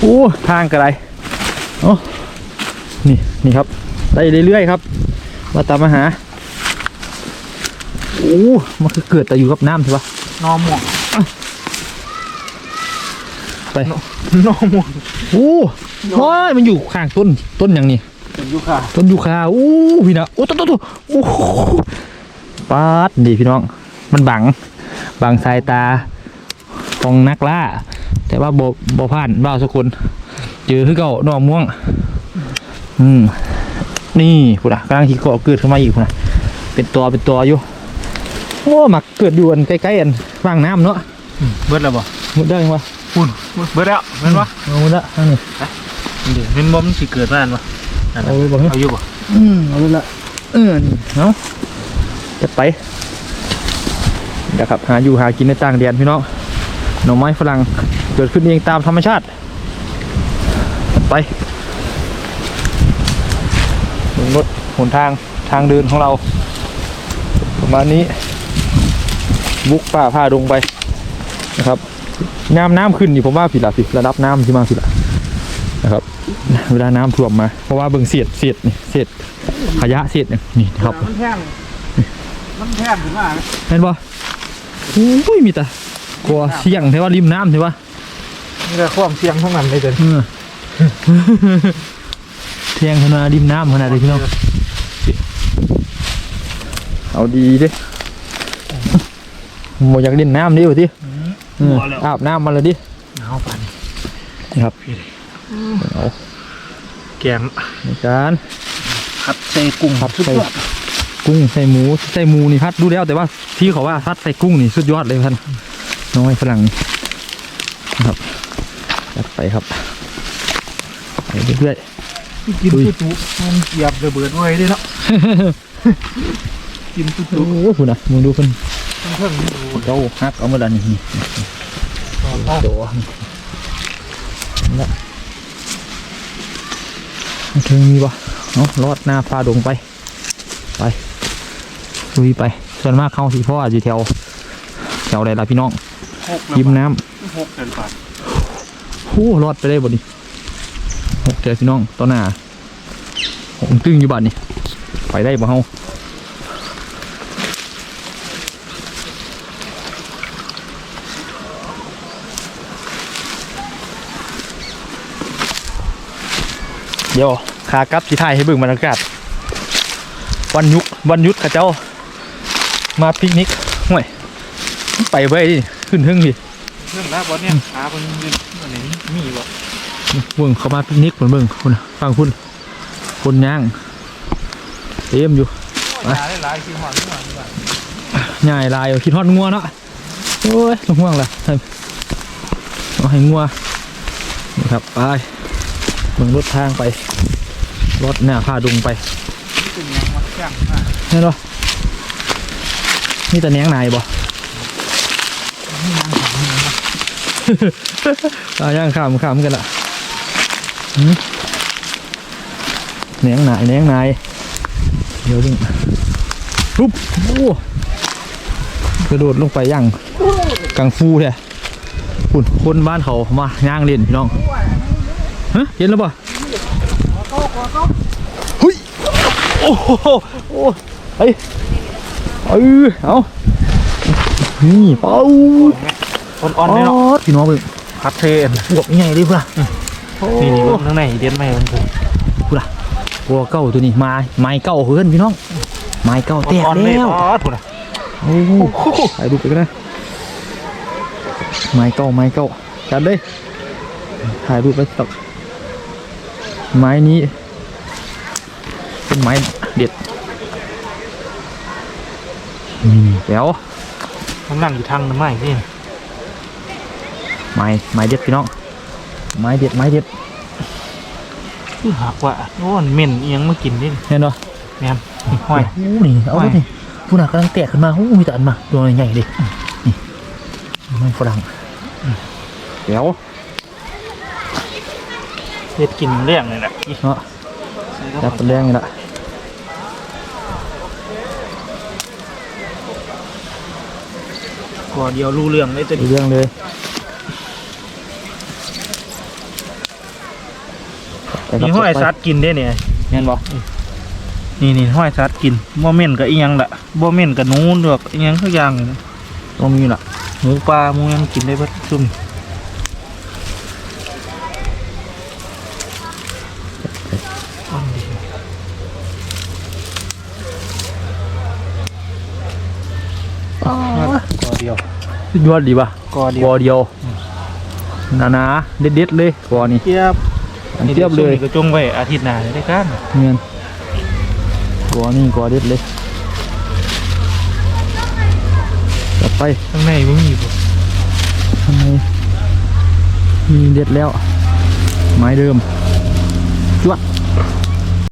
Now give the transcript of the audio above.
โอ้ทางกระไรโอ้นี่ นี่ครับได้เรื่อยๆครับ มาตามมาหา โอ้มันคือเกิดแต่อยู่กับน้ำใช่ปะนอหม่วงไปนอหม่วงโอ้ว้ายมันอยู่ข้างต้นต้นอย่างนี้เป็นยุค่ะต้นยูคาอู้พี่นะโอ้ต้นต้นต้นโอ้โหปาดดีพี่น้อง มันบัง บังสายตาของนักล่า แต่ว่าโบโบผ่านบ่าวสกุลเจอคือเก่าหนอม่วง อืมนี่พุ่นอะกำลังที่เกาะเกิดขึ้นมาอีกพุ่นอะเป็นตัวเป็นตัวอยู่โอ้หมักเกิดอยู่อันใกล้ๆอันว่างน้ำเนาะเบิดแล้วบ่มุดได้ยังวะปุ่นเบิดแล้วแม่นวะเอามุดละทางนี้เดี๋ยวเป็นบ่มันสิเกิดมาอันวะอันเอานั้นไปบ่เฮ้ยเอาอยู่บ่อืมเอาเลยละเออนี่เนาะจะไปเดี๋ยวครับหาอยู่หากินในต่างแดนพี่น้องหน่อไม้ฝรั่ง เกิดขึ้นเองตามธรรมชาติ ไปลงรถหนทางทางเดินของเรา ประมาณนี้ บุกป่าผ้าดงไปนะครับน้ำน้ำขึ้นนี่ผมว่าผิดละสิระดับน้ำที่มาผิดละนะครับ เวลาน้ำท่วมมา เพราะว่าเบิ่งเศษเศษนี่เศษขยะเศษนี่นี่ครับมันแท่งมันแท่งถึงว่าเห็นปะอุ้ยมีแต่กลัวเสี่ยงใช่ว่าริมน้ำใช่ปะ นี่แหละความเสี่ยงทั้งนั้นเลยเด้อเออเที่ยงขนาดริมน้ำขนาดนี้พี่น้องเอาดีดิโมอยากเล่นน้ำดิวะทีเอออาบน้ำมาเลยดิเอาปานนี้นี่ครับเอาแกงในการผัดใส่กุ้งผัดสุดใส่ยอดกุ้งใส่หมูใส่หมูนี่พัดดูแล้วแต่ว่าที่เขาว่าพัดใส่กุ้งนี่สุดยอดเลยท่านน้อยฝรั่งนะครับจัด ไปครับไปเรื่อยกินอุ้ยตุ๊ๆมันเกียบระเบิดไว้เด้เนาะกินตุ๊ๆโอ้ๆโหคุณนะมึงดูเพิ่นเพิ่งดูเจ้าฮักเอามาดันนี่เอาโดนี่ละมันถึงมีบ่เอาลอดหน้าฟ้าดงไป ไปลุยไป ส่วนมากเข้าสีพ่ออยู่แถวแถวใดล่ะพี่น้องหกริมน้หกเกินไปำโอ้รอดไปได้บ่ดิหกแถวพี่น้องต่อหน้าหกตึงอยู่บ้านนี่ไปได้บ่เฮาเดี๋ยวขากลับสิถ่ายให้เบิ่งบรรยากาศวันยุกวันยุดข้าเจ้า มาปิกนิกห่วยไปไว้ขึ้นทึ่งดิ เรื่องแล้วบ่เนี่ยหาคนยืนอันนี้มีบ่เบิ่งเขามาปิกนิกเหมือนเบิ่งคุณน่ะฟังคุณคนย่างเต็มอยู่หาได้หลายสิหอนหอนหอนง่ายลายเอาคิดฮอดงัวเนาะโอ้ยลงห่วงละเอาให้งัวนี่ครับไปเบิ่งรถทางไป รถหน้าพาดุงไปนี่เป็นยังมาแข้งมากเห็นบ่นี่แต่แหนงนายบ่ อาย่างข้ามขามกันละหืมแหนงนายแหนงนายเดี๋ยวดึงปุ๊บโอ้กระโดดลงไปย่างกังฟูเลยคุณคนบ้านเขามาย่างเล่นพี่น้องฮะเห็นแล้วป่ะเฮ้ยโอ้โหโอ้เฮ้ยเออเอานี่เป้า อ่อนๆเลยเนาะพี่น้องเบิ่งพัดเทนพวกใหญ่เลยพุ่นล่ะนี่นี่เบิ่งข้างในเด็ดไหมมันผมพวกเก้าตัวนี้มาไม้เก้าเฮือนพี่น้องไม้เก้าแตกอ่อนๆเลยแล้วอ๋อถูกนะโอ้โหถ่ายรูปไปกันนะไม้เก้าไม้เก้าจัดเลยถ่ายรูปไปตกไม้นี้ เป็นไม้เด็ดนี่เดี๋ยวมันนั่งอยู่ทางน้ำไม้นี่ ไม้ไม้เด็ดพี่น้องไม้เด็ดไม้เด็ดคือหักว่าโอ้มันเหม็นเอียงมากินนี่เห็นเนาะแม่นห้อยโอ้นี่เอาไม่ดิผู้หนักกำลังแตกขึ้นมาโอ้มีแต่อันมาตัวใหญ่ๆเลยนี่มันฝรั่งเดี๋ยวเฮ็ดกินเรื่องเลยแหละนี่เนาะจับเป็นแรงนี่ละตัวเดียวรู้เรื่องเลยตัวมีนี้เรื่องเลย ไปครับ นี่ห้อยไปสัตว์กินได้เนี่ยแม่นบ่นี่นี่ห้อยสัตว์กินบ่เม่นกับอีหยังละบ่เม่นกับหนูดอกอีหยังทุกอย่างเลยนะต้องมีล่ะหมูปลาหมูหยังกินได้เบิดซุ่มอ๋อกอเดียวสุดยอดดีป่ะกอเดีกยวอเดียวหนาๆเด็ดๆเลยกอนี่เทียบอัน เทียบเลยนี่ก็จงไว้อาทิตย์หน้าได้กันเงินกอนี่กอเด็ดเลยจับไปข้างในบ่มีบ่ทำไมมีเด็ดแล้ว ไม้เดิมจวด